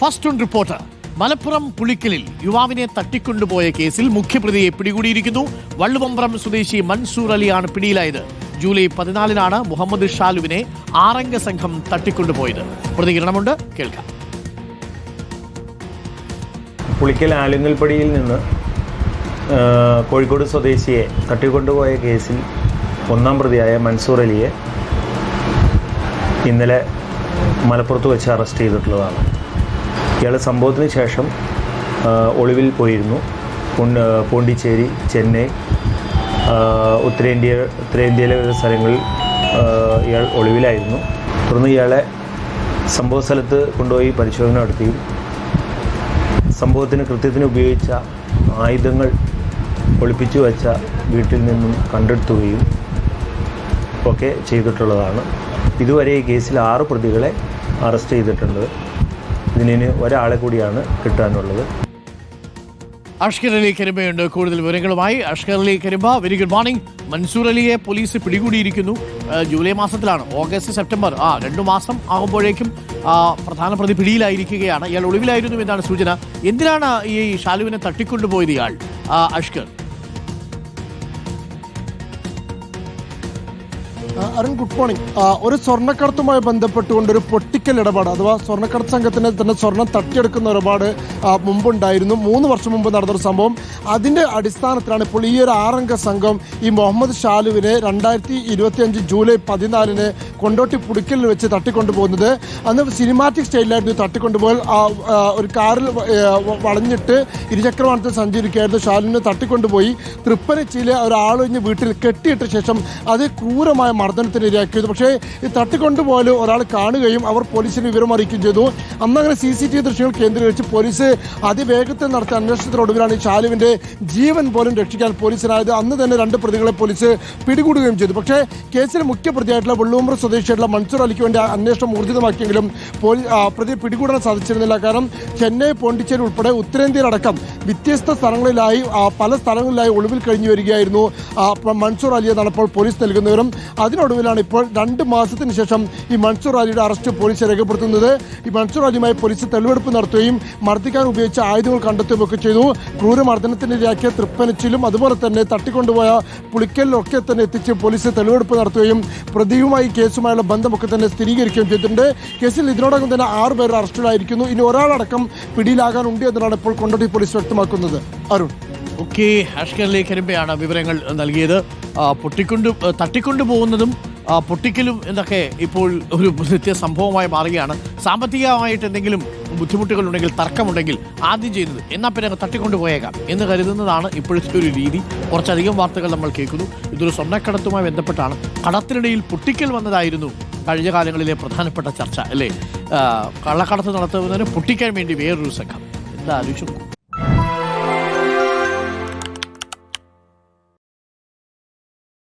First on reporter Malappuram പുളിക്കലിൽ യുവാവിനെ തട്ടിക്കൊണ്ടുപോയ കേസിൽ മുഖ്യപ്രതിയെ പിടികൂടിയിരിക്കുന്നു. വള്ളുവമ്പ്രം സ്വദേശി മൻസൂർ അലിയാണ് പിടിയിലായത്. ജൂലൈ പതിനാലിനാണ് മുഹമ്മദ് ഷാലുവിനെ ആറംഗ സംഘം തട്ടിക്കൊണ്ടുപോയത്. പ്രതികരണമുണ്ട്. കേൾക്കാം. പുളിക്കൽ ആലുങ്ങൽപ്പടിയിൽ നിന്ന് കോഴിക്കോട് സ്വദേശിയെ തട്ടിക്കൊണ്ടുപോയ കേസിൽ ഒന്നാം പ്രതിയായ മൻസൂർ അലിയെ ഇന്നലെ മലപ്പുറത്ത് വെച്ച് അറസ്റ്റ് ചെയ്തിട്ടുള്ളതാണ്. ഇയാൾ സംഭവത്തിന് ശേഷം ഒളിവിൽ പോയിരുന്നു. പോണ്ടിച്ചേരി ചെന്നൈ ഉത്തരേന്ത്യ ഉത്തരേന്ത്യയിലെ വിവിധ സ്ഥലങ്ങളിൽ ഇയാൾ ഒളിവിലായിരുന്നു. തുടർന്ന് ഇയാളെ സംഭവ സ്ഥലത്ത് കൊണ്ടുപോയി പരിശോധന നടത്തി. സംഭവത്തിന് കൃത്യത്തിന് ഉപയോഗിച്ച ആയുധങ്ങൾ ഒളിപ്പിച്ചു വച്ച വീട്ടിൽ നിന്നും കണ്ടെടുത്തുകയും ഒക്കെ ചെയ്തിട്ടുള്ളതാണ്. ഇതുവരെ ഈ കേസിൽ ആറ് പ്രതികളെ അറസ്റ്റ് ചെയ്തിട്ടുണ്ട്. ഇതിന് ഒരാളെ കൂടിയാണ് കിട്ടാനുള്ളത്. അഷ്കർ അലി കരിമയുണ്ട്. കൂടുതൽ വിവരങ്ങളുമായി Ashkar Ali Karima. Very good morning Mansoor അലിയെ പോലീസ് പിടികൂടിയിരിക്കുന്നു. ജൂലൈ മാസത്തിലാണ്. ഓഗസ്റ്റ് സെപ്റ്റംബർ ആ രണ്ടു മാസം ആകുമ്പോഴേക്കും പ്രധാന പ്രതി പിടിയിലായിരിക്കുകയാണ്. ഇയാൾ ഒളിവിലായിരുന്നു എന്നാണ് സൂചന. എന്തിനാണ് ഈ ഷാലുവിനെ തട്ടിക്കൊണ്ടുപോയത് ഇയാൾ? അഷ്കർ. അരുൺ ഗുഡ് മോർണിംഗ് ഒരു സ്വർണക്കടത്തുമായി ബന്ധപ്പെട്ടുകൊണ്ട് ഒരു പൊട്ടിക്കൽ ഇടപാട് അഥവാ സ്വർണക്കടത്ത് സംഘത്തിന് തന്നെ സ്വർണം തട്ടിയെടുക്കുന്ന ഒരുപാട് മുമ്പുണ്ടായിരുന്നു. മൂന്ന് വർഷം മുമ്പ് നടന്നൊരു സംഭവം. അതിന്റെ അടിസ്ഥാനത്തിലാണ് ഇപ്പോൾ ഈ ഒരു ആറംഗ സംഘം ഈ മുഹമ്മദ് ഷാലുവിനെ രണ്ടായിരത്തി ഇരുപത്തി അഞ്ച് ജൂലൈ പതിനാലിന് കൊണ്ടോട്ടി പുടിക്കലിൽ വെച്ച് തട്ടിക്കൊണ്ടുപോകുന്നത്. അന്ന് സിനിമാറ്റിക് സ്റ്റൈലിലായിരുന്നു തട്ടിക്കൊണ്ടുപോകൽ. ഒരു കാറിൽ വളഞ്ഞിട്ട് ഇരുചക്രവാഹനത്തിൽ സഞ്ചരിക്കുകയായിരുന്നു. ഷാലുവിനെ തട്ടിക്കൊണ്ടുപോയി. തൃപ്പനച്ചിയിലെ ഒരാളൊഴിഞ്ഞ് വീട്ടിൽ കെട്ടിയിട്ട ശേഷം അത് ക്രൂരമായ മർദ്ദനത്തിന് ഇരയാക്കിയത് പക്ഷേ ഈ തട്ടിക്കൊണ്ടുപോലും ഒരാൾ കാണുകയും അവർ പോലീസിന് വിവരം അറിയിക്കുകയും ചെയ്തു. അന്നങ്ങനെ സി സി ടി വി ദൃശ്യങ്ങൾ കേന്ദ്രീകരിച്ച് പോലീസ് അതിവേഗത്തിൽ നടത്തിയ അന്വേഷണത്തിനൊടുവിലാണ് ഈ ചാലുവിന്റെ ജീവൻ പോലും രക്ഷിക്കാൻ പോലീസിനായത്. അന്ന് തന്നെ രണ്ട് പ്രതികളെ പോലീസ് പിടികൂടുകയും ചെയ്തു. പക്ഷേ കേസിലെ മുഖ്യ പ്രതിയായിട്ടുള്ള വെള്ളൂമ്പ്ര സ്വദേശിയായിട്ടുള്ള മൻസൂർ അലിക്ക് വേണ്ടി അന്വേഷണം ഊർജിതമാക്കിയെങ്കിലും പ്രതി പിടികൂടാൻ സാധിച്ചിരുന്നില്ല. കാരണം ചെന്നൈ പോണ്ടിച്ചേരി ഉൾപ്പെടെ ഉത്തരേന്ത്യയിലടക്കം വ്യത്യസ്ത സ്ഥലങ്ങളിലായി പല സ്ഥലങ്ങളിലായി ഒളിവിൽ കഴിഞ്ഞു വരികയായിരുന്നു മൻസൂർ അലി എന്നാണ് ഇപ്പോൾ പോലീസ് നൽകുന്നവരും. വിവരം അതിനൊടുവിലാണ് ഇപ്പോൾ രണ്ട് മാസത്തിന് ശേഷം ഈ മൻസൂർ അലിയുടെ അറസ്റ്റ് പോലീസ് രേഖപ്പെടുത്തുന്നത്. ഈ മൻസൂർ അലിയുമായി പോലീസ് തെളിവെടുപ്പ് നടത്തുകയും മർദ്ദിക്കാൻ ഉപയോഗിച്ച ആയുധങ്ങൾ കണ്ടെത്തുകയും ഒക്കെ ചെയ്തു ക്രൂരമർദ്ദനത്തിനിരയാക്കിയ തൃപ്പനച്ചിലും അതുപോലെ തന്നെ തട്ടിക്കൊണ്ടുപോയ പുളിക്കലിലൊക്കെ തന്നെ എത്തിച്ച് പോലീസ് തെളിവെടുപ്പ് നടത്തുകയും പ്രതിയുമായി കേസുമായുള്ള ബന്ധമൊക്കെ തന്നെ സ്ഥിരീകരിക്കുകയും ചെയ്തിട്ടുണ്ട്. കേസിൽ ഇതിനോടകം തന്നെ ആറ് പേർ അറസ്റ്റിലായിരിക്കുന്നു. ഇനി ഒരാളടക്കം പിടിയിലാകാനുണ്ട് എന്നാണ് ഇപ്പോൾ കൊണ്ടോട്ടി പോലീസ് വ്യക്തമാക്കുന്നത്. അരുൺ. ഓക്കെ അഷ്കർ അലി കരിമ്പയാണ് വിവരങ്ങൾ നൽകിയത്. പൊട്ടിക്കൊണ്ട് തട്ടിക്കൊണ്ടു പോകുന്നതും പൊട്ടിക്കലും എന്നൊക്കെ ഇപ്പോൾ ഒരു നിത്യ സംഭവമായി മാറുകയാണ്. സാമ്പത്തികമായിട്ട് എന്തെങ്കിലും ബുദ്ധിമുട്ടുകൾ ഉണ്ടെങ്കിൽ തർക്കമുണ്ടെങ്കിൽ ആദ്യം ചെയ്യുന്നത് എന്നാൽ പിന്നെ അങ്ങ് തട്ടിക്കൊണ്ടു പോയേക്കാം എന്ന് കരുതുന്നതാണ് ഇപ്പോഴത്തെ ഒരു രീതി. കുറച്ചധികം വാർത്തകൾ നമ്മൾ കേൾക്കുന്നു. ഇതൊരു സ്വർണക്കടത്തുമായി ബന്ധപ്പെട്ടാണ്. കടത്തിനിടയിൽ പൊട്ടിക്കൽ വന്നതായിരുന്നു കഴിഞ്ഞ കാലങ്ങളിലെ പ്രധാനപ്പെട്ട ചർച്ച അല്ലേ? കള്ളക്കടത്ത് നടത്തുന്നതിന് പൊട്ടിക്കാൻ വേണ്ടി വേറൊരു സംഘം. എന്താ ആലോചിച്ചു